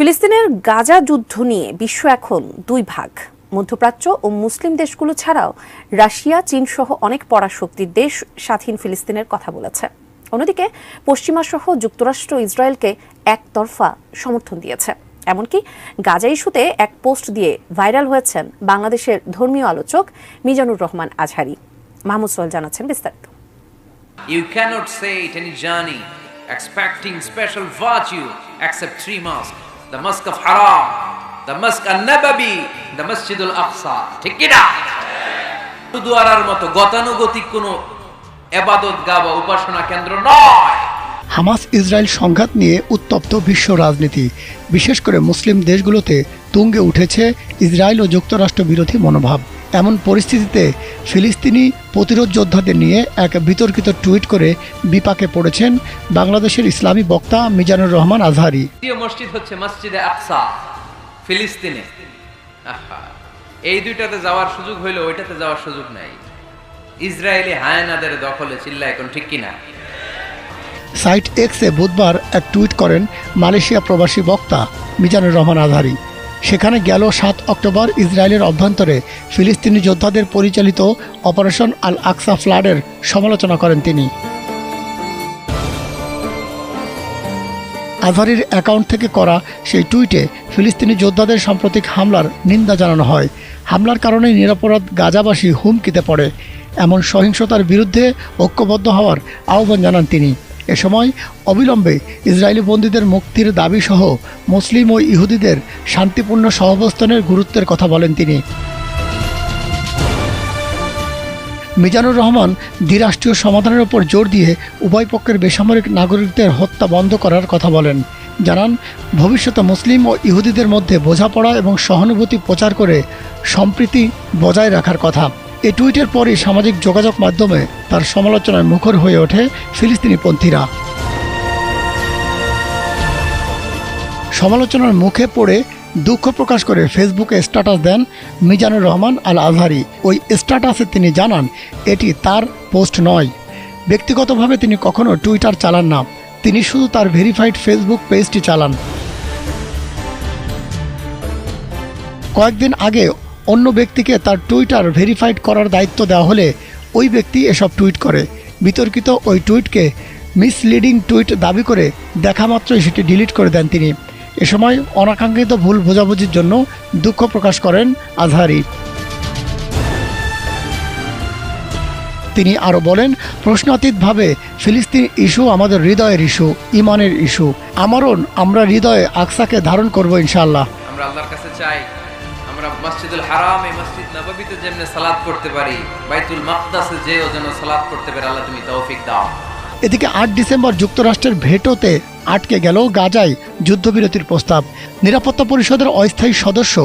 ফিলিস্তিনের গাজা যুদ্ধ নিয়ে বিশ্ব এখন দুই ভাগ, মধ্যপ্রাচ্য ও মুসলিম দেশগুলো ছাড়াও রাশিয়া চীন সহ অনেক পরাশক্তির দেশ স্বাধীন ফিলিস্তিনের কথা বলেছে। অন্যদিকে পশ্চিমা সহ যুক্তরাষ্ট্র ইসরায়েলকে একতরফা সমর্থন দিয়েছে। এমনকি গাজা ইস্যুতে এক পোস্ট দিয়ে ভাইরাল হয়েছেন বাংলাদেশের ধর্মীয় আলোচক মিজানুর রহমান আজহারি। মাহমুদ সোহেল জানাচ্ছেন বিস্তারিত। You cannot say it any journey, expecting special virtue, except three mosques of Haram, the mosque of Nababi, the Masjid al Aqsa. ঠিক না? দুয়ারার মতো গতানুগতিক কোনো এবাদত গা বা উপাসনা কেন্দ্র নয়। হামাস ইসরায়েল সংঘাত নিয়ে উত্তপ্ত বিশ্ব রাজনীতি বিশেষ করে মুসলিম দেশগুলোতে তুঙ্গে উঠেছে ইসরায়েল ও যুক্তরাষ্ট্র বিরোধী মনোভাব। এমন পরিস্থিতিতে ফিলিস্তিনি প্রতিরোধ যোদ্ধাদের নিয়ে এক বিতর্কিত টুইট করে বিপাকে পড়েছেন বাংলাদেশের ইসলামী বক্তা মিজানুর রহমান আজহারি। মসজিদ হচ্ছে মসজিদে আকসা ফিলিস্তিনে। এই দুইটাতে যাওয়ার সুযোগ হইল ওইটাতে যাওয়ার সুযোগ নাই। ইসরায়েলি হায়নাদের দখলে চিল্লা এখন ঠিক কিনা? সাইট এক্সে বুধবার এক টুইট করেন মালয়েশিয়া প্রবাসী বক্তা মিজানুর রহমান আজহারি। সেখানে গেল সাত অক্টোবর ইসরায়েলের অভ্যন্তরে। ফিলিস্তিনি যোদ্ধাদের পরিচালিত অপারেশন আল আকসা ফ্লাডের সমালোচনা করেন তিনি। আজহারির অ্যাকাউন্ট থেকে করা সেই টুইটে ফিলিস্তিনি যোদ্ধাদের সাম্প্রতিক হামলার নিন্দা জানানো হয়। হামলার কারণে নিরাপরাধ গাজাবাসী হুমকিতে পড়ে। এমন সহিংসতার বিরুদ্ধে ঐক্যবদ্ধ হওয়ার আহ্বান জানান তিনি। এ সময় অবিলম্বে ইসরায়েলি বন্দীদের মুক্তির দাবি সহ মুসলিম ও ইহুদিদের শান্তিপূর্ণ সহাবস্থানের গুরুত্বের কথা বলেন তিনি। মিজানুর রহমান দ্বিরাষ্ট্রীয় সমাধানের ওপর জোর দিয়ে উভয় পক্ষের বেসামরিক নাগরিকদের হত্যা বন্ধ করার কথা বলেন। জানান, ভবিষ্যতে মুসলিম ও ইহুদিদের মধ্যে বোঝাপড়া এবং সহানুভূতি প্রচার করে সম্প্রীতি বজায় রাখার কথা। এই টুইটের পরই সামাজিক যোগাযোগ মাধ্যমে তার সমালোচনায় মুখর হয়ে ওঠে ফিলিস্তিনিপন্থীরা সমালোচনার মুখে পড়ে দুঃখ প্রকাশ করে ফেসবুকে স্ট্যাটাস দেন মিজানুর রহমান আল আজহারি ওই স্ট্যাটাসে তিনি জানান, এটি তার পোস্ট নয়। ব্যক্তিগতভাবে তিনি কখনো টুইটার চালান না। তিনি শুধু তার ভেরিফাইড ফেসবুক পেজটি চালান। কয়েকদিন আগে অন্য ব্যক্তিকে তার টুইটার ভেরিফাইড করার দায়িত্ব দেওয়া হলে ওই ব্যক্তি এসব টুইট করে। বিতর্কিত ওই টুইটকে মিসলিডিং টুইট দাবি করে দেখা মাত্রই সেটি ডিলিট করে দেন তিনি। এ সময় অনাকাঙ্ক্ষিত ভুল বোঝাবুঝির জন্য দুঃখ প্রকাশ করেন আজহারি। তিনি আরও বলেন, প্রশ্নাতীতভাবে ফিলিস্তিন ইস্যু আমাদের হৃদয়ের ইস্যু, ইমানের ইস্যু। আমারও আমরা হৃদয়ে আকসাকে ধারণ করব ইনশাল্লাহ আমরা আল্লাহর কাছে চাই আমরা মসজিদুল হারাম, এই মসজিদ নববীতে যেমনি সালাত করতে পারি, বাইতুল মাকদাসে যেও যেন সালাত করতে পারি, আল্লাহ তুমি তৌফিক দাও। এদিকে আট ডিসেম্বর যুক্তরাষ্ট্রের ভেটোতে আটকে গেল গাজায় যুদ্ধবিরতির প্রস্তাব। নিরাপত্তা পরিষদের অস্থায়ী সদস্য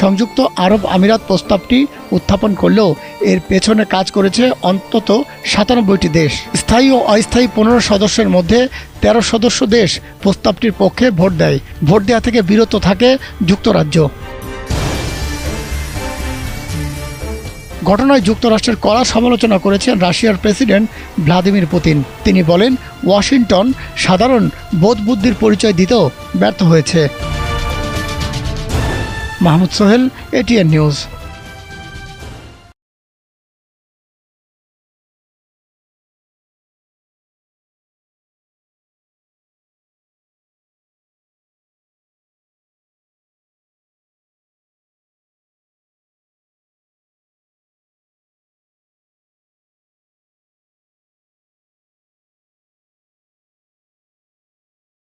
সংযুক্ত আরব আমিরাত প্রস্তাবটি উত্থাপন করলেও এর পেছনে কাজ করেছে অন্তত সাতানব্বইটি দেশ। স্থায়ী ও অস্থায়ী পনেরো সদস্যের মধ্যে তেরো সদস্য দেশ প্রস্তাবটির পক্ষে ভোট দেয়। ভোট দেওয়া থেকে বিরত থাকে যুক্তরাজ্য। ঘটনায় যুক্তরাষ্ট্রের কড়া সমালোচনা করেছেন রাশিয়ার প্রেসিডেন্ট ভ্লাদিমির পুতিন। তিনি বলেন, ওয়াশিংটন সাধারণ বোধবুদ্ধির পরিচয় দিতেও ব্যর্থ হয়েছে। Mahmud Sohel, ATN news.